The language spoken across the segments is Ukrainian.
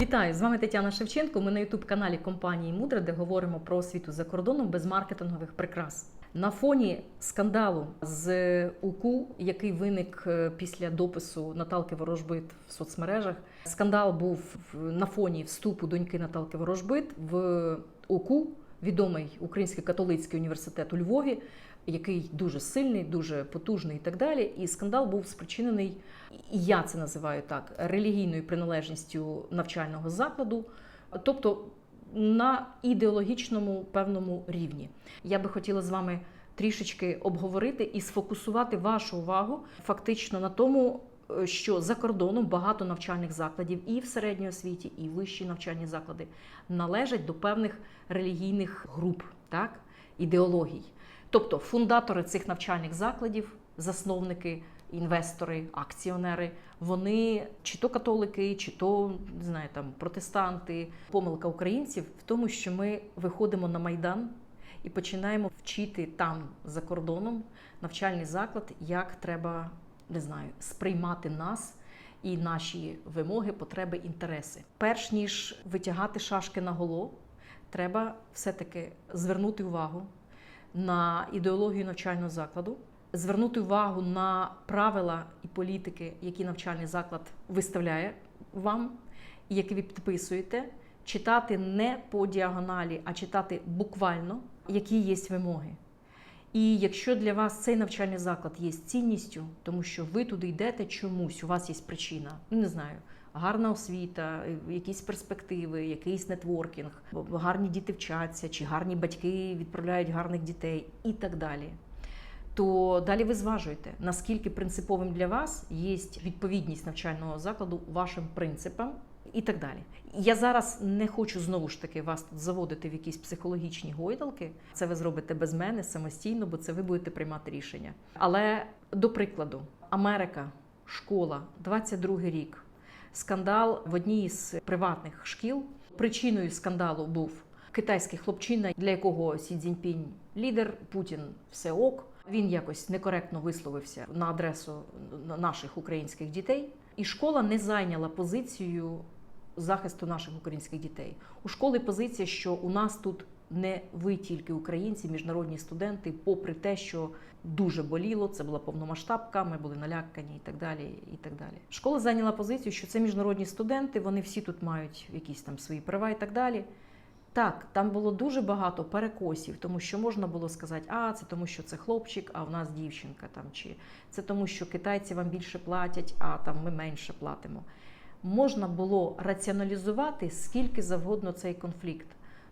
Вітаю! З вами Тетяна Шевченко. Ми на ютуб-каналі компанії Мудра, де говоримо про освіту за кордоном без маркетингових прикрас. На фоні скандалу з УКУ, який виник е, після допису Наталки Ворожбит в соцмережах, скандал був на фоні вступу доньки Наталки Ворожбит в УКУ, відомий Український католицький університет у Львові, який дуже сильний, дуже потужний і так далі. І скандал був спричинений, і я це називаю так, релігійною приналежністю навчального закладу, тобто на ідеологічному певному рівні. Я би хотіла з вами трішечки обговорити і сфокусувати вашу увагу фактично на тому. е, Що за кордоном багато навчальних закладів і в середньої освіті, і вищі навчальні заклади належать до певних релігійних груп, так, ідеологій. Тобто фундатори цих навчальних закладів, засновники, інвестори, акціонери, вони чи то католики, чи то не знаю, там протестанти. Помилка українців в тому, що ми виходимо на майдан і починаємо вчити там за кордоном навчальний заклад, як треба не знаю, сприймати нас. І наші вимоги, потреби, інтереси. Перш ніж витягати шашки на голо, треба все-таки звернути увагу на ідеологію навчального закладу, звернути увагу на правила і політики, які навчальний заклад виставляє вам, і які ви підписуєте, читати не по діагоналі, а читати буквально, які є вимоги. І якщо для вас цей навчальний заклад є цінністю, тому що ви туди йдете чомусь, у вас є причина, ну, не знаю, гарна освіта, якісь перспективи, якийсь нетворкінг, гарні діти вчаться, чи гарні батьки відправляють гарних дітей і так далі. То далі ви зважуєте, наскільки принциповим для вас є відповідність навчального закладу вашим принципам і так далі. Я зараз не хочу знову ж таки вас тут заводити в якісь психологічні гойдалки. Це ви зробите без мене самостійно, бо це ви будете приймати рішення. Але до прикладу, Америка, школа, 22 рік. Скандал в одній з приватних шкіл. Причиною скандалу був китайський хлопчина, для якого Сі Цзіньпінь лідер, Путін все ок. Він якось некоректно висловився на адресу наших українських дітей, і школа не зайняла позицію захисту наших українських дітей. У школи позиція, що у нас тут не ви тільки українці, міжнародні студенти, попри те, що дуже боліло, це була повномасштабка, ми були налякані і так далі. І так далі. Школа зайняла позицію, що це міжнародні студенти, вони всі тут мають якісь там свої права і так далі. Так, там було дуже багато перекосів, тому що можна було сказати, а це тому, що це хлопчик, а в нас дівчинка там, чи це тому, що китайці вам більше платять, а там ми менше платимо. Можна було раціоналізувати скільки завгодно цей конфлікт.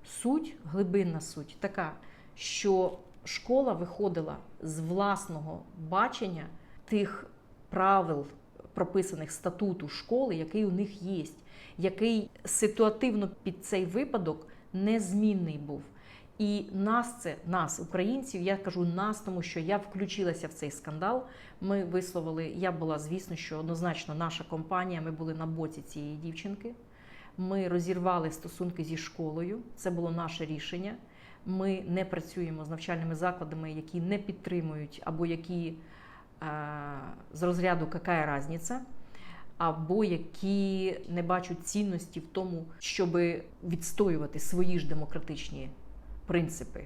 Суть, глибинна суть така, що школа виходила з власного бачення тих правил, прописаних статуту школи, який у них є, який ситуативно під цей випадок незмінний був. І нас це, нас, українців, я кажу нас, тому що я включилася в цей скандал. Ми висловили, я була, звісно, що однозначно наша компанія, ми були на боці цієї дівчинки. Ми розірвали стосунки зі школою. Це було наше рішення. Ми не працюємо з навчальними закладами, які не підтримують або які е, з розряду «какая різниця», або які не бачать цінності в тому, щоб відстоювати свої ж демократичні принципи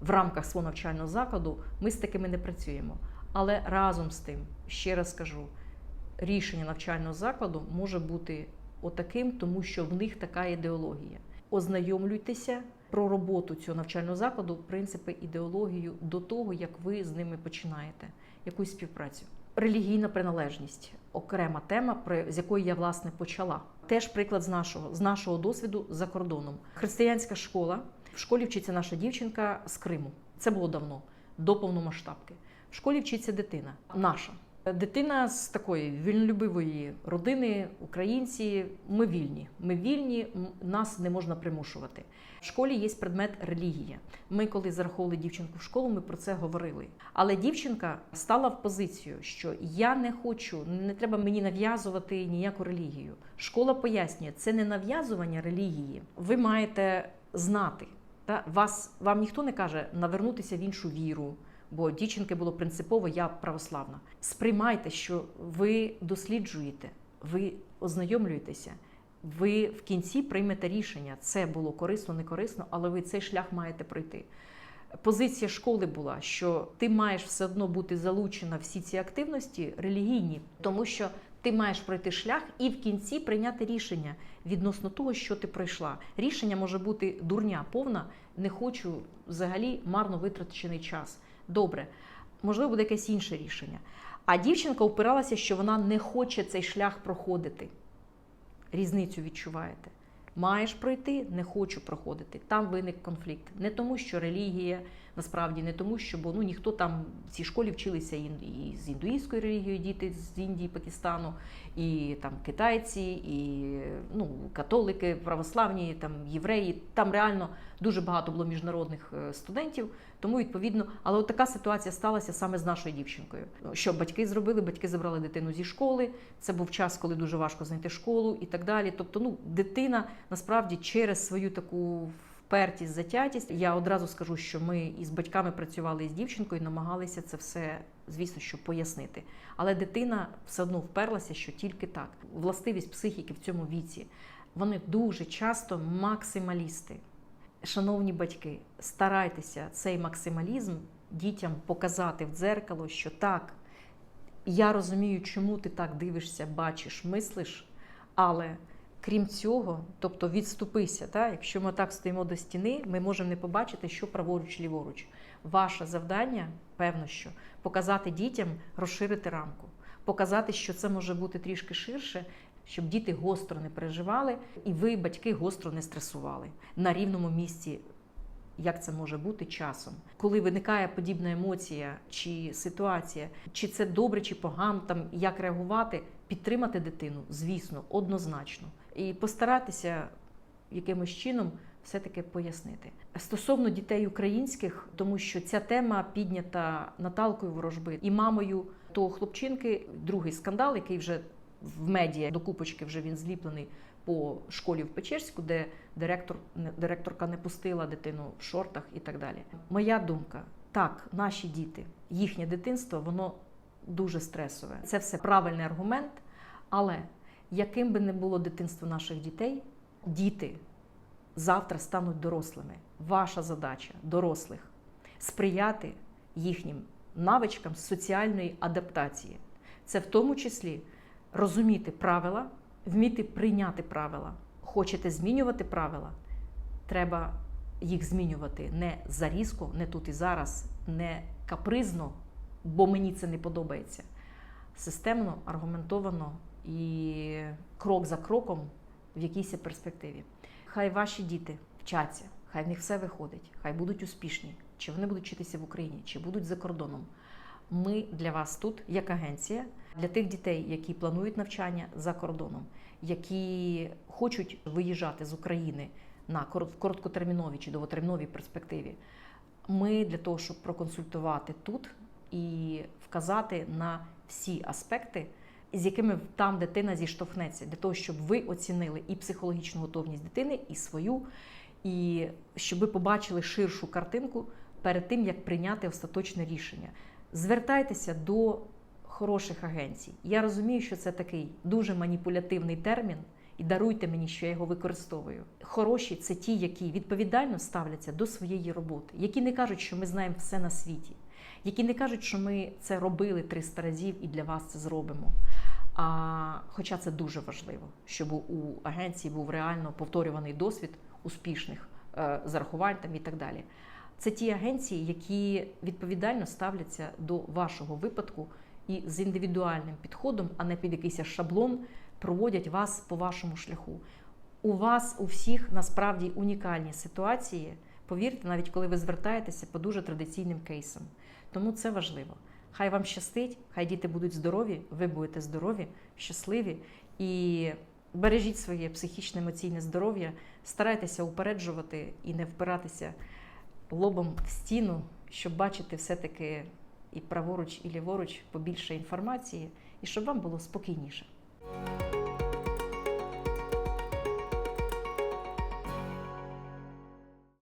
в рамках свого навчального закладу. Ми з такими не працюємо. Але разом з тим, ще раз кажу, рішення навчального закладу може бути отаким, тому що в них така ідеологія. Ознайомлюйтеся про роботу цього навчального закладу, принципи, ідеологію до того, як ви з ними починаєте якусь співпрацю. Релігійна приналежність окрема тема, про з якої я власне почала. Теж приклад з нашого з нашого досвіду за кордоном. Християнська школа в школі вчиться наша дівчинка з Криму. Це було давно, до повномасштабки. В школі вчиться дитина наша. Дитина з такої вільнолюбивої родини, українці. Ми вільні. Ми вільні, нас не можна примушувати. В школі є предмет релігія. Ми, коли зараховували дівчинку в школу, ми про це говорили. Але дівчинка стала в позицію, що я не хочу, не треба мені нав'язувати ніяку релігію. Школа пояснює, це не нав'язування релігії. Ви маєте знати. Та вас вам ніхто не каже навернутися в іншу віру. Бо дівчинки було принципово я православна. Сприймайте, що ви досліджуєте, ви ознайомлюєтеся, Ви в кінці приймете рішення. Це було корисно, не корисно, але ви цей шлях маєте пройти. Позиція школи була, що ти маєш все одно бути залучена всі ці активності релігійні, тому що ти маєш пройти шлях і в кінці прийняти рішення відносно того, що ти пройшла. Рішення може бути дурня, повна, не хочу взагалі марно витрачений час. Добре, можливо, буде якесь інше рішення. А дівчинка опиралася, що вона не хоче цей шлях проходити. Різницю відчуваєте. Маєш пройти, не хочу проходити. Там виник конфлікт. Не тому, що релігія, насправді не тому, що бо ну ніхто там в цій школі вчилися і, з індуїзькою релігією діти з Індії, Пакистану, і там китайці, і ну, католики, православні, там євреї. Там реально дуже багато було міжнародних е, студентів. Тому відповідно, але от така ситуація сталася саме з нашою дівчинкою. Що батьки зробили? Батьки забрали дитину зі школи. Це був час, коли дуже важко знайти школу і так далі. Тобто, ну дитина насправді через свою таку впертість, затятість. Я одразу скажу, що ми із батьками працювали із дівчинкою, намагалися це все, звісно, що пояснити. Але дитина все одно вперлася, що тільки так. Властивість психіки в цьому віці. Вони дуже часто максималісти. Шановні батьки, старайтеся цей максималізм дітям показати в дзеркало, що так, я розумію, чому ти так дивишся, бачиш, мислиш, але крім цього, тобто відступися. Так? Якщо ми так стоїмо до стіни, ми можемо не побачити, що праворуч, ліворуч. Ваше завдання, певно, що показати дітям, розширити рамку, показати, що це може бути трішки ширше, щоб діти гостро не переживали, і ви, батьки, гостро не стресували на рівному місці. Як це може бути часом, коли виникає подібна емоція чи ситуація, чи це добре, чи погано, там як реагувати, підтримати дитину, звісно, однозначно, і постаратися якимось чином все-таки пояснити. Стосовно дітей українських, тому що ця тема піднята Наталкою Ворожби і мамою того хлопчинки, другий скандал, який вже в медіа до купочки вже він зліплений по школі в Печерську, де директор, директорка не пустила дитину в шортах і так далі. Моя думка: так, наші діти, їхнє дитинство, воно дуже стресове. Це все правильний аргумент, але яким би не було дитинство наших дітей, діти завтра стануть дорослими. Ваша задача дорослих сприяти їхнім навичкам соціальної адаптації. Це в тому числі розуміти правила, вміти прийняти правила. Хочете змінювати правила, треба їх змінювати не зарізко, не тут і зараз, не капризно, бо мені це не подобається. Системно, аргументовано і крок за кроком в якійсь перспективі. Хай ваші діти вчаться, хай в них все виходить, хай будуть успішні, чи вони будуть вчитися в Україні, чи будуть за кордоном. Ми для вас тут, як агенція, для тих дітей, які планують навчання за кордоном, які хочуть виїжджати з України на короткотерміновій чи довготерміновій перспективі. Ми для того, щоб проконсультувати тут і вказати на всі аспекти, з якими там дитина зіштовхнеться, для того, щоб ви оцінили і психологічну готовність дитини, і свою, і щоб ви побачили ширшу картинку перед тим, як прийняти остаточне рішення. Звертайтеся до хороших агенцій. Я розумію, що це такий дуже маніпулятивний термін, і даруйте мені, що я його використовую. Хороші це ті, які відповідально ставляться до своєї роботи, які не кажуть, що ми знаємо все на світі, які не кажуть, що ми це робили 300 разів і для вас це зробимо. А хоча це дуже важливо, щоб у агенції був реально повторюваний досвід успішних е, зарахувань там і так далі. Це ті агенції, які відповідально ставляться до вашого випадку і з індивідуальним підходом, а не під якийсь шаблон, проводять вас по вашому шляху. У вас у всіх насправді унікальні ситуації. Повірте, навіть коли ви звертаєтеся по дуже традиційним кейсам. Тому це важливо. Хай вам щастить, хай діти будуть здорові, ви будете здорові, щасливі і бережіть своє психічне емоційне здоров'я, старайтеся упереджувати і не впиратися лобом в стіну, щоб бачити все-таки і праворуч, і ліворуч побільше інформації, і щоб вам було спокійніше.